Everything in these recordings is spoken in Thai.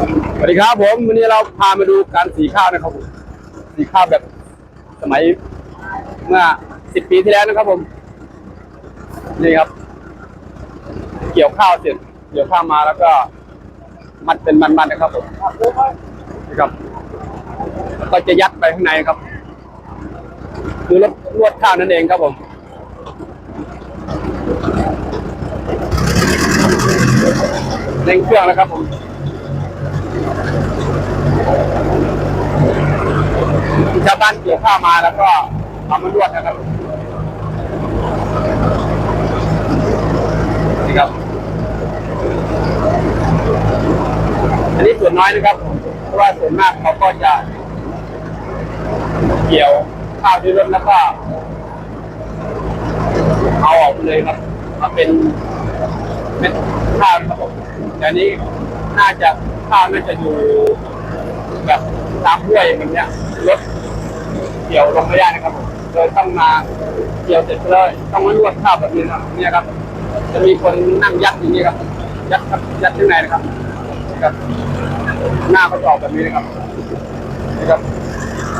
สวัสดีครับผมวันนี้เราพามาดูการสีข้าวนะครับผมสีข้าวแบบสมัยเมื่อสิบปีที่แล้วนะครับผม นี่ครับ เกี่ยวข้าวเสร็จเกี่ยวข้าวมาแล้วก็ มัดเป็นมันๆนะครับผมนี่ครับก็จะยัดไปข้างในครับ คือรถลวดข้าวนั่นเองครับผมเร่งเครื่องแล้วครับผม ชาวบ้านเกี่ยวข้าวมาแล้วก็เอามานวดนะครับนี่ครับ อันนี้ส่วนน้อยนะครับ เพราะว่าส่วนมากเขาก็จะ เกี่ยวข้าวด้วยรถแล้วก็เอาออกไปเลยครับมาเป็นเม็ดข้าวครับผมแต่นนี้น่าจะข้าวน่าจะอยู่แบบตามห้วยแบบเนี้ยรถ เกี่ยวลงไม่ได้นะครับผมเลยต้องมาเกี่ยวเสร็จเลยต้องมานวดข้าวแบบนี้นะเนี่ยครับ จะมีคนนั่งยัดอย่างนี้ครับ ยัดครับยัดข้างในนะครับครับ หน้าเขาจะออกแบบนี้นะครับนี่ครับ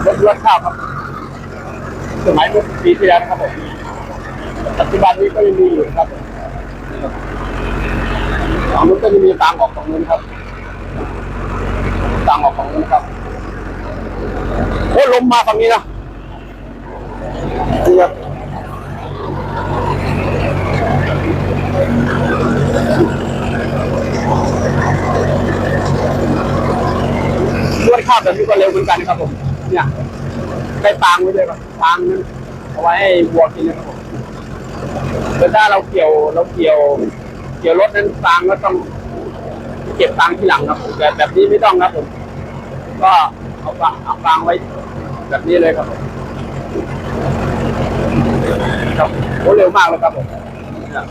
รถรถข้าวครับ สมัยเมื่อปีที่แล้วครับผมปัจจุบันนี้ก็ยังมีอยู่นะครับนี่ครับฝั่งนู้นก็จะมีตามออกฝั่งนู้นครับต่างออกฝั่งนู้นครับโอ้ลมมาฝั่งนี้นะ นี่ครับนวดข้าวแบบนี้ก็เร็วเหมือนกันครับผม เนี่ยใช้ปางไว้เลยครับปางนั้นเอาไว้ให้วัวกินนะครับผมแต่ถ้าเราเกี่ยวเราเกี่ยว เกี่ยวรถนั้นปางก็ต้องเก็บตังที่หลังครับแต่แบบนี้ไม่ต้องครับผม ก็เอาฟางเอาฟางไว้แบบนี้เลยครับผม ครับโอ้เร็วมากเลยครับผมเนี่ย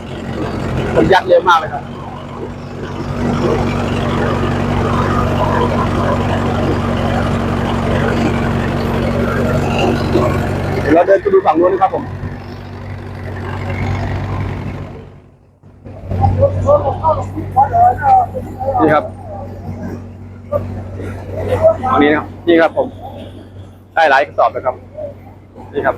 คนยัดเร็วมากเลยครับเดี๋ยวเราเดินไปดูฝั่งนู้นนะครับผมนี่ครับตรงนี้นะครับนี่ครับผม ได้หลายกระสอบเลยครับ นี่ครับ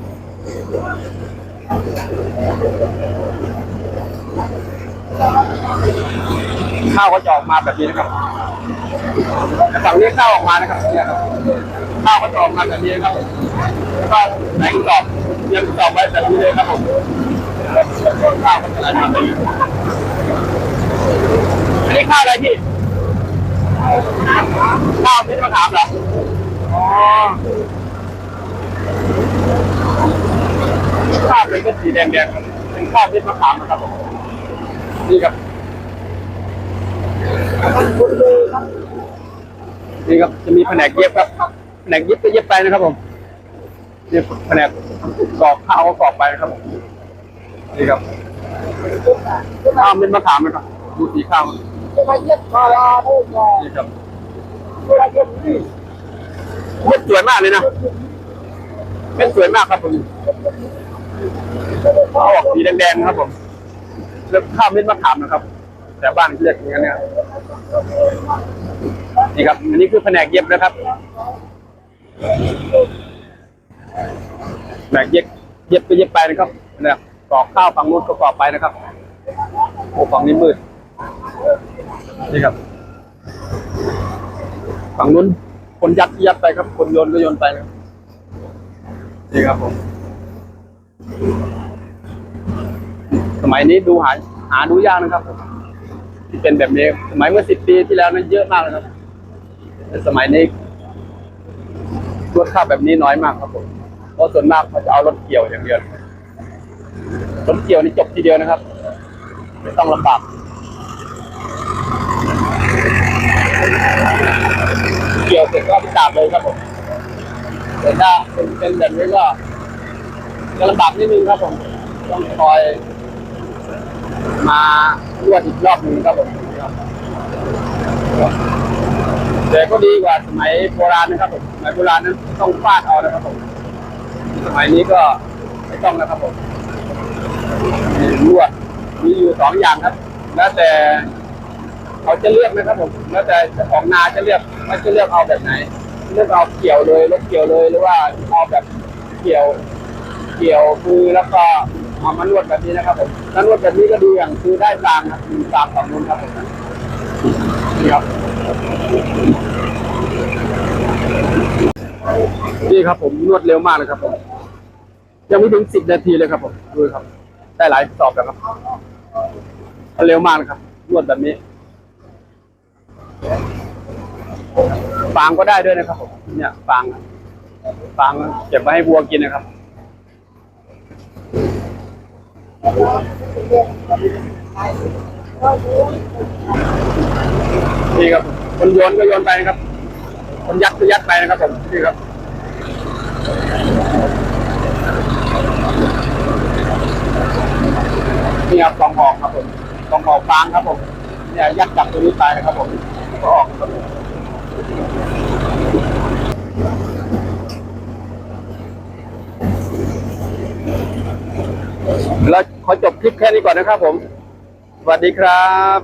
ข้าวก็จะออกมาแบบนี้นะครับฝั่งนี้ข้าวออกมานะครับเนี่ยครับข้าวก็จะออกมาแบบนี้นะครับแล้วก็ใส่กรอบยมกรอบไว้แบบนี้เลยครับผมข้าวก็จะไหลมาแบบนี้อันนี้ข้าวอะไรพี่ข้าวเพชรมะขามเหรออ๋อ ข้าวเป็นเม็ดสีแดงๆเป็นข้าวเพชรมะขามนะครับผมนี่ครับนี่ครับจะมีแผนกเย็บครับแผนกเย็บก็เย็บไปนะครับผมนี่แผนกกรอกข้าวก็กรอกไปนะครับผมนี่ครับข้าวเป็นมะขามนะครับดูสีข้าวนี่ครับเม็ดสวยมากเลยนะเม็ดสวยมากครับผม ออกสีแดงๆครับผมแล้วข้าวเม็ดมะขามนะครับ แต่บ้านเรียกอย่างนี้นเนี่ยนี่ครับ อันนี้คือแผนกเย็บนะครับแผนกเย็บเย็บไปเย็บไปนะครับเนี่ยกรอกข้าวฝั่งนู้นก็กรอกไปนะครับโอ้ฝั่งนี้มืดนี่ครับฝั่งนู้นคนยัดยัดไปครับ คนโยนก็โยนไปครับนี่ครับผม สมัยนี้ดูหาหาดูยากนะครับผมที่เป็นแบบนี้ สมัยเมื่อสิบปีที่แล้วนั้นเยอะมากเลยครับแต่สมัยนี้รถข้าแบบนี้น้อยมากครับผมเพราะส่วนมากเขาจะเอารถเกี่ยวอย่างเดียวรถเกี่ยวนี่จบทีเดียวนะครับ ไม่ต้องลำบากเกี่ยวเสร็จก็ไปตากเลยครับผมแต่ถ้าเป็นเป็นแบบนี้ก็ จะลำบากนิดนึงครับผมต้องคอยมานวดอีกรอบหนึ่งครับผมแต่ก็ดีกว่าสมัยโบราณนะครับผมสมัยโบราณนั้นต้องฟาดเอานะครับผมสมัยนี้ก็ไม่ต้องนะครับผมมีนวดมีอยู่สองอย่างครับ แล้วแต่เขาจะเลือกนะครับผมแล้วแต่เจ้าของนาจะเลือกว่าจะเลือกเอาแบบไหน เลือกเอาเกี่ยวเลยรถเกี่ยวเลยหรือว่าเอาแบบเกี่ยว เกี่ยวคือแล้วก็เอามานวดแบบนี้นะครับผมถ้านวดแบบนี้ก็ดีอย่างคือได้ตามนะตามฝั่งนู้นครับผมนี่ครับนี่ครับผมนวดเร็วมากเลยครับผมยังไม่ถึงสิบนาทีเลยครับผมดูครับ ได้หลายสอบแล้วครับเร็วมากเลยครับนวดแบบนี้ฟางก็ได้ด้วยนะครับผมเนี่ยฟางฟางเก็บไว้ให้วัวกินนะครับ นี่ครับคนโยนก็โยนไปนะครับคนยัดก็ยัดไปนะครับผมนี่ครับนี่ครับกองออกครับผมกองออกฟางครับผมเนี่ยยัดจับตัวนี้ไปนะครับผมก็ออกครับผมแล้ว ขอจบคลิปแค่นี้ก่อนนะครับผม สวัสดีครับ